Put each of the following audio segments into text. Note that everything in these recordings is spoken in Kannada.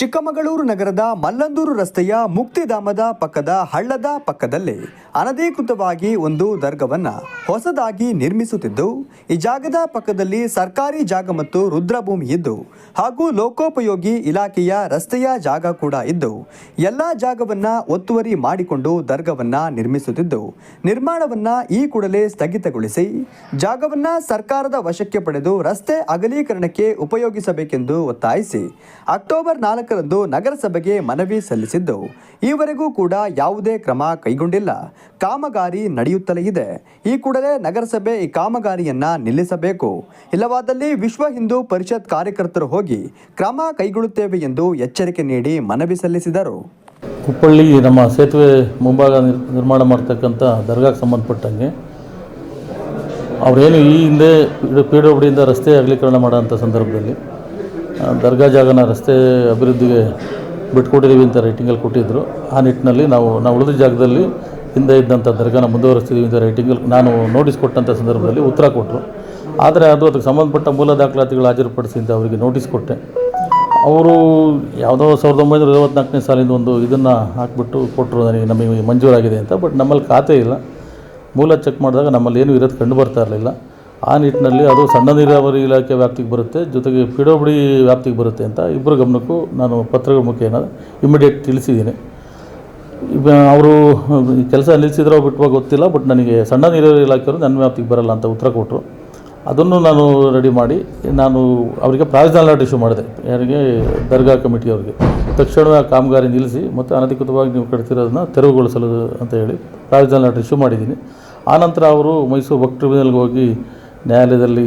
ಚಿಕ್ಕಮಗಳೂರು ನಗರದ ಮಲ್ಲಂದೂರು ರಸ್ತೆಯ ಮುಕ್ತಿಧಾಮದ ಪಕ್ಕದ ಹಳ್ಳದ ಪಕ್ಕದಲ್ಲಿ ಅನಧಿಕೃತವಾಗಿ ಒಂದು ದರ್ಗವನ್ನ ಹೊಸದಾಗಿ ನಿರ್ಮಿಸುತ್ತಿದ್ದು, ಈ ಜಾಗದ ಪಕ್ಕದಲ್ಲಿ ಸರ್ಕಾರಿ ಜಾಗ ಮತ್ತು ರುದ್ರಭೂಮಿ ಇದ್ದು, ಹಾಗೂ ಲೋಕೋಪಯೋಗಿ ಇಲಾಖೆಯ ರಸ್ತೆಯ ಜಾಗ ಕೂಡ ಇದ್ದು, ಎಲ್ಲ ಜಾಗವನ್ನ ಒತ್ತುವರಿ ಮಾಡಿಕೊಂಡು ದರ್ಗವನ್ನ ನಿರ್ಮಿಸುತ್ತಿದ್ದು, ನಿರ್ಮಾಣವನ್ನ ಈ ಕೂಡಲೇ ಸ್ಥಗಿತಗೊಳಿಸಿ, ಜಾಗವನ್ನ ಸರ್ಕಾರದ ವಶಕ್ಕೆ ಪಡೆದು ರಸ್ತೆ ಅಗಲೀಕರಣಕ್ಕೆ ಉಪಯೋಗಿಸಬೇಕೆಂದು ಒತ್ತಾಯಿಸಿ, ಅಕ್ಟೋಬರ್ ನಾಲ್ಕರಂದು ನಗರಸಭೆಗೆ ಮನವಿ ಸಲ್ಲಿಸಿದ್ದು, ಈವರೆಗೂ ಕೂಡ ಯಾವುದೇ ಕ್ರಮ ಕೈಗೊಂಡಿಲ್ಲ. ಕಾಮಗಾರಿ ನಡೆಯುತ್ತಲೇ ಇದೆ. ಈ ಕೂಡಲೇ ನಗರಸಭೆ ಈ ಕಾಮಗಾರಿಯನ್ನ ನಿಲ್ಲಿಸಬೇಕು. ಇಲ್ಲವಾದಲ್ಲಿ ವಿಶ್ವ ಹಿಂದೂ ಪರಿಷತ್ ಕಾರ್ಯಕರ್ತರು ಹೋಗಿ ಕ್ರಮ ಕೈಗೊಳ್ಳುತ್ತೇವೆ ಎಂದು ಎಚ್ಚರಿಕೆ ನೀಡಿ ಮನವಿ ಸಲ್ಲಿಸಿದರು. ಕುಪ್ಪಳ್ಳಿ ನಮ್ಮ ಸೇತುವೆ ಮುಂಭಾಗ ನಿರ್ಮಾಣ ಮಾಡ್ತಕ್ಕಂಥ ದರ್ಗಾಕ್ಕೆ ಸಂಬಂಧಪಟ್ಟಂಗೆ ಅವರೇನು ಈ ಹಿಂದೆ ಪಿ ಡಬ್ಲ್ಯೂ ಡಿಯಿಂದ ರಸ್ತೆ ಅಗಲೀಕರಣ ಮಾಡೋಂಥ ಸಂದರ್ಭದಲ್ಲಿ ದರ್ಗಾ ಜಾಗನ ರಸ್ತೆ ಅಭಿವೃದ್ಧಿಗೆ ಬಿಟ್ಕೊಟ್ಟಿದ್ದೀವಿ ಅಂತ ರೈಟಿಂಗಲ್ಲಿ ಕೊಟ್ಟಿದ್ದರು ಆ ನಿಟ್ಟಿನಲ್ಲಿ ನಾವು ನಾವು ಉಳಿದ ಜಾಗದಲ್ಲಿ ಹಿಂದೆ ಇದ್ದಂಥ ದರ್ಗಾನ ಮುಂದುವರಿಸ್ತಿದ್ದೀವಿ ಅಂತ ರೈಟಿಂಗಲ್ಲಿ ನಾನು ನೋಟಿಸ್ ಕೊಟ್ಟಂಥ ಸಂದರ್ಭದಲ್ಲಿ ಉತ್ತರ ಕೊಟ್ಟರು ಆದರೆ ಅದು ಅದಕ್ಕೆ ಸಂಬಂಧಪಟ್ಟ ಮೂಲ ದಾಖಲಾತಿಗಳು ಹಾಜರುಪಡಿಸಿ ಅಂತ ಅವರಿಗೆ ನೋಟಿಸ್ ಕೊಟ್ಟೆ. ಅವರು ಯಾವುದೋ ಸಾವಿರದ ಒಂಬೈನೂರ ಐವತ್ನಾಲ್ಕನೇ ಸಾಲಿನ ಒಂದು ಇದನ್ನು ಹಾಕ್ಬಿಟ್ಟು ಕೊಟ್ಟರು ನನಗೆ ನಮಗೆ ಮಂಜೂರಾಗಿದೆ ಅಂತ, ಬಟ್ ನಮ್ಮಲ್ಲಿ ಖಾತೆ ಇಲ್ಲ. ಮೂಲ ಚೆಕ್ ಮಾಡಿದಾಗ ನಮ್ಮಲ್ಲಿ ಏನೂ ಇರೋದು ಕಂಡು ಬರ್ತಾ ಇರಲಿಲ್ಲ. ಆ ನಿಟ್ಟಿನಲ್ಲಿ ಅದು ಸಣ್ಣ ನೀರಾವರಿ ಇಲಾಖೆ ವ್ಯಾಪ್ತಿಗೆ ಬರುತ್ತೆ, ಜೊತೆಗೆ ಪಿ ವ್ಯಾಪ್ತಿಗೆ ಬರುತ್ತೆ ಅಂತ ಇಬ್ಬರ ಗಮನಕ್ಕೂ ನಾನು ಪತ್ರಗಳ ಮುಖೇನ ಇಮಿಡಿಯೇಟ್ ತಿಳಿಸಿದ್ದೀನಿ. ಅವರು ಕೆಲಸ ನಿಲ್ಲಿಸಿದ್ರೋ ಬಿಟ್ಟುವಾಗ ಗೊತ್ತಿಲ್ಲ, ಬಟ್ ನನಗೆ ಸಣ್ಣ ನೀರಾವರಿ ಇಲಾಖೆಯವರು ನನ್ನ ವ್ಯಾಪ್ತಿಗೆ ಬರಲ್ಲ ಅಂತ ಉತ್ತರ ಕೊಟ್ಟರು. ಅದನ್ನು ನಾನು ರೆಡಿ ಮಾಡಿ, ನಾನು ಅವರಿಗೆ ಪ್ರಾವಿಷನಲ್ ಆರ್ಡರ್ ಇಶ್ಯೂ ಮಾಡಿದೆ. ಯಾರಿಗೆ? ದರ್ಗಾ ಕಮಿಟಿಯವರಿಗೆ ತಕ್ಷಣವೇ ಆ ಕಾಮಗಾರಿ ನಿಲ್ಲಿಸಿ, ಮತ್ತು ಅನಧಿಕೃತವಾಗಿ ನೀವು ಕಟ್ತಿರೋದನ್ನು ತೆರವುಗೊಳಿಸಲು ಅಂತ ಹೇಳಿ ಪ್ರಾವಿಷನಲ್ ಆರ್ಡರ್ ಇಶ್ಯೂ ಮಾಡಿದ್ದೀನಿ. ಆನಂತರ ಅವರು ಮೈಸೂರು ವಕ್ ಟ್ರಿಬ್ಯುನಲ್ಗೆ ಹೋಗಿ ನ್ಯಾಯಾಲಯದಲ್ಲಿ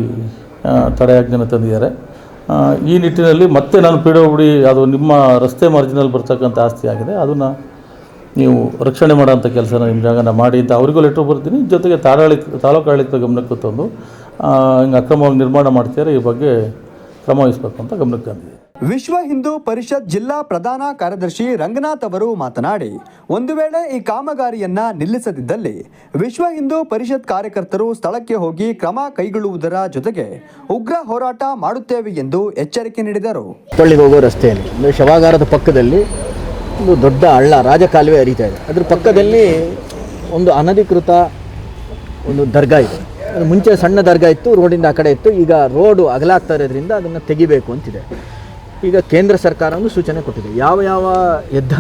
ತಡೆಯಾಜ್ಞೆಯನ್ನು ತಂದಿದ್ದಾರೆ. ಈ ನಿಟ್ಟಿನಲ್ಲಿ ಮತ್ತೆ ನಾನು ಪಿ ಡಬ್ಲ್ಯೂ ಡಿ ಅದು ನಿಮ್ಮ ರಸ್ತೆ ಮಾರ್ಜಿನಲ್ಲಿ ಬರ್ತಕ್ಕಂಥ ಆಸ್ತಿ ಆಗಿದೆ, ಅದನ್ನು ನೀವು ರಕ್ಷಣೆ ಮಾಡೋಂಥ ಕೆಲಸನ ನಿಮ್ಮ ಜಾಗನ ಮಾಡಿ ಅಂತ ಅವರಿಗೂ ಲೆಟ್ರ್ ಬರ್ತೀನಿ ಜೊತೆಗೆ ತಾಡಾಳಿ ತಾಲೂಕು ಆಡಳಿತ ಗಮನಕ್ಕೆ ತಂದು ಹಿಂಗೆ ಅಕ್ರಮವಾಗಿ ನಿರ್ಮಾಣ ಮಾಡ್ತಿದ್ದಾರೆ, ಈ ಬಗ್ಗೆ ಕ್ರಮ ವಹಿಸ್ಬೇಕು ಅಂತ ಗಮನಕ್ಕೆ ತಂದಿದೆ ವಿಶ್ವ ಹಿಂದೂ ಪರಿಷತ್ ಜಿಲ್ಲಾ ಪ್ರಧಾನ ಕಾರ್ಯದರ್ಶಿ ರಂಗನಾಥ್ ಅವರು ಮಾತನಾಡಿ, ಒಂದು ವೇಳೆ ಈ ಕಾಮಗಾರಿಯನ್ನ ನಿಲ್ಲಿಸದಿದ್ದಲ್ಲಿ ವಿಶ್ವ ಹಿಂದೂ ಪರಿಷತ್ ಕಾರ್ಯಕರ್ತರು ಸ್ಥಳಕ್ಕೆ ಹೋಗಿ ಕ್ರಮ ಕೈಗೊಳ್ಳುವುದರ ಜೊತೆಗೆ ಉಗ್ರ ಹೋರಾಟ ಮಾಡುತ್ತೇವೆ ಎಂದು ಎಚ್ಚರಿಕೆ ನೀಡಿದರು. ಹೋಗೋ ರಸ್ತೆಯಲ್ಲಿ ಶವಾಗಾರದ ಪಕ್ಕದಲ್ಲಿ ಒಂದು ದೊಡ್ಡ ಹಳ್ಳ, ರಾಜಕಾಲುವೆ ಹರಿತಾ ಇದೆ. ಅದ್ರ ಪಕ್ಕದಲ್ಲಿ ಒಂದು ಅನಧಿಕೃತ ಒಂದು ದರ್ಗಾ ಇದೆ. ಮುಂಚೆ ಸಣ್ಣ ದರ್ಗಾ ಇತ್ತು, ರೋಡಿಂದ ಆ ಕಡೆ ಇತ್ತು, ಈಗ ರೋಡು ಅಗಲಾಗ್ತಾ ಇರೋದ್ರಿಂದ ಅದನ್ನು ತೆಗಿಬೇಕು ಅಂತಿದೆ. ಈಗ ಕೇಂದ್ರ ಸರ್ಕಾರ ಒಂದು ಸೂಚನೆ ಕೊಟ್ಟಿದೆ. ಯಾವ ಯಾವ ಹೆದ್ದ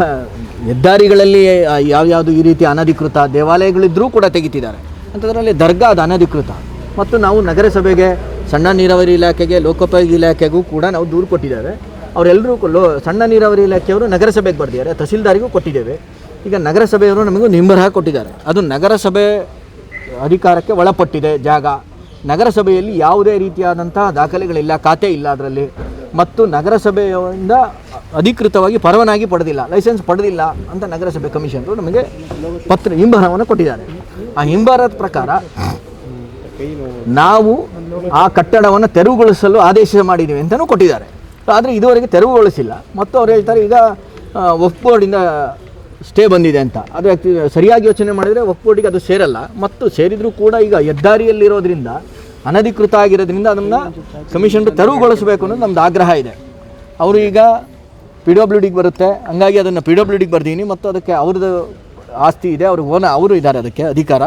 ಹೆದ್ದಾರಿಗಳಲ್ಲಿ ಯಾವ್ಯಾವುದು ಈ ರೀತಿ ಅನಧಿಕೃತ ದೇವಾಲಯಗಳಿದ್ರೂ ಕೂಡ ತೆಗಿತಿದ್ದಾರೆ. ಅಂಥದ್ರಲ್ಲಿ ದರ್ಗಾ ಅದು ಅನಧಿಕೃತ. ಮತ್ತು ನಾವು ನಗರಸಭೆಗೆ, ಸಣ್ಣ ನೀರಾವರಿ ಇಲಾಖೆಗೆ, ಲೋಕೋಪಯೋಗಿ ಇಲಾಖೆಗೂ ಕೂಡ ನಾವು ದೂರು ಕೊಟ್ಟಿದ್ದೇವೆ. ಅವರೆಲ್ಲರೂ ಲೋ, ಸಣ್ಣ ನೀರಾವರಿ ಇಲಾಖೆಯವರು ನಗರಸಭೆಗೆ ಬರೆದಿದ್ದಾರೆ. ತಹಸೀಲ್ದಾರಿಗೂ ಕೊಟ್ಟಿದ್ದೇವೆ. ಈಗ ನಗರಸಭೆಯವರು ನಮಗೂ ನಿಂಬರಹ ಕೊಟ್ಟಿದ್ದಾರೆ. ಅದು ನಗರಸಭೆ ಅಧಿಕಾರಕ್ಕೆ ಒಳಪಟ್ಟಿದೆ ಜಾಗ. ನಗರಸಭೆಯಲ್ಲಿ ಯಾವುದೇ ರೀತಿಯಾದಂಥ ದಾಖಲೆಗಳಿಲ್ಲ, ಖಾತೆ ಇಲ್ಲ ಅದರಲ್ಲಿ. ಮತ್ತು ನಗರಸಭೆಯಿಂದ ಅಧಿಕೃತವಾಗಿ ಪರವಾನಗಿ ಪಡೆದಿಲ್ಲ ಲೈಸೆನ್ಸ್ ಪಡೆದಿಲ್ಲ ಅಂತ ನಗರಸಭೆ ಕಮಿಷನರು ನಮಗೆ ಪತ್ರ, ಹಿಂಬರವನ್ನು ಕೊಟ್ಟಿದ್ದಾರೆ. ಆ ಹಿಂಬರದ ಪ್ರಕಾರ ನಾವು ಆ ಕಟ್ಟಡವನ್ನು ತೆರವುಗೊಳಿಸಲು ಆದೇಶ ಮಾಡಿದ್ದೀವಿ ಅಂತಲೂ ಕೊಟ್ಟಿದ್ದಾರೆ. ಆದರೆ ಇದುವರೆಗೆ ತೆರವುಗೊಳಿಸಿಲ್ಲ. ಮತ್ತು ಅವ್ರು ಹೇಳ್ತಾರೆ, ಈಗ ವಕ್ ಬೋರ್ಡಿಂದ ಸ್ಟೇ ಬಂದಿದೆ ಅಂತ. ಅದು ಸರಿಯಾಗಿ ಯೋಚನೆ ಮಾಡಿದರೆ ವಕ್ ಬೋರ್ಡಿಗೆ ಅದು ಸೇರಲ್ಲ. ಮತ್ತು ಸೇರಿದರೂ ಕೂಡ ಈಗ ಹೆದ್ದಾರಿಯಲ್ಲಿರೋದ್ರಿಂದ ಅನಧಿಕೃತ ಆಗಿರೋದ್ರಿಂದ ಅದನ್ನು ಕಮಿಷನ್ ತೆರವುಗೊಳಿಸಬೇಕು ಅನ್ನೋದು ನಮ್ದು ಆಗ್ರಹ ಇದೆ. ಅವರು ಈಗ ಪಿ ಡಬ್ಲ್ಯೂ ಡಿಗೆ ಬರುತ್ತೆ. ಹಂಗಾಗಿ ಅದನ್ನು ಪಿ ಡಬ್ಲ್ಯೂ ಡಿಗೆ ಬರ್ದೀನಿ ಮತ್ತು ಅದಕ್ಕೆ ಅವ್ರದ್ದು ಆಸ್ತಿ ಇದೆ. ಅವ್ರಿಗೆ ಓನ ಅವರು ಇದ್ದಾರೆ ಅದಕ್ಕೆ ಅಧಿಕಾರ.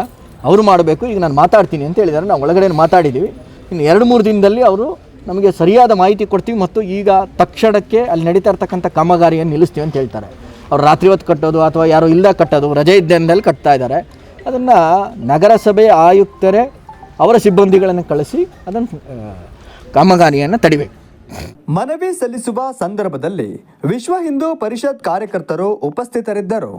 ಅವರು ಮಾಡಬೇಕು. ಈಗ ನಾನು ಮಾತಾಡ್ತೀನಿ ಅಂತ ಹೇಳಿದ್ದಾರೆ. ನಾವು ಒಳಗಡೆ ಮಾತಾಡಿದ್ದೀವಿ ಇನ್ನು ಎರಡು ಮೂರು ದಿನದಲ್ಲಿ ಅವರು ನಮಗೆ ಸರಿಯಾದ ಮಾಹಿತಿ ಕೊಡ್ತೀವಿ ಮತ್ತು ಈಗ ತಕ್ಷಣಕ್ಕೆ ಅಲ್ಲಿ ನಡೀತಾ ಇರ್ತಕ್ಕಂಥ ಕಾಮಗಾರಿಯನ್ನು ನಿಲ್ಲಿಸ್ತೀವಿ ಅಂತ ಹೇಳ್ತಾರೆ. ಅವ್ರು ರಾತ್ರಿ ಹೊತ್ತು ಕಟ್ಟೋದು ಅಥವಾ ಯಾರೋ ಇಲ್ಲದ ಕಟ್ಟೋದು, ರಜೆ ಇದ್ದಲ್ಲಿ ಕಟ್ತಾ ಇದ್ದಾರೆ. ಅದನ್ನು ನಗರಸಭೆ ಆಯುಕ್ತರೇ ಅವರ ಸಿಬ್ಬಂದಿಗಳನ್ನು ಕಳಿಸಿ ಅದನ್ನು ಕಾಮಗಾರಿಯನ್ನು ತಡಿಬೇಕು. ಮನವಿ ಸಲ್ಲಿಸುವ ಸಂದರ್ಭದಲ್ಲಿ ವಿಶ್ವ ಹಿಂದೂ ಪರಿಷತ್ ಕಾರ್ಯಕರ್ತರು ಉಪಸ್ಥಿತರಿದ್ದರು.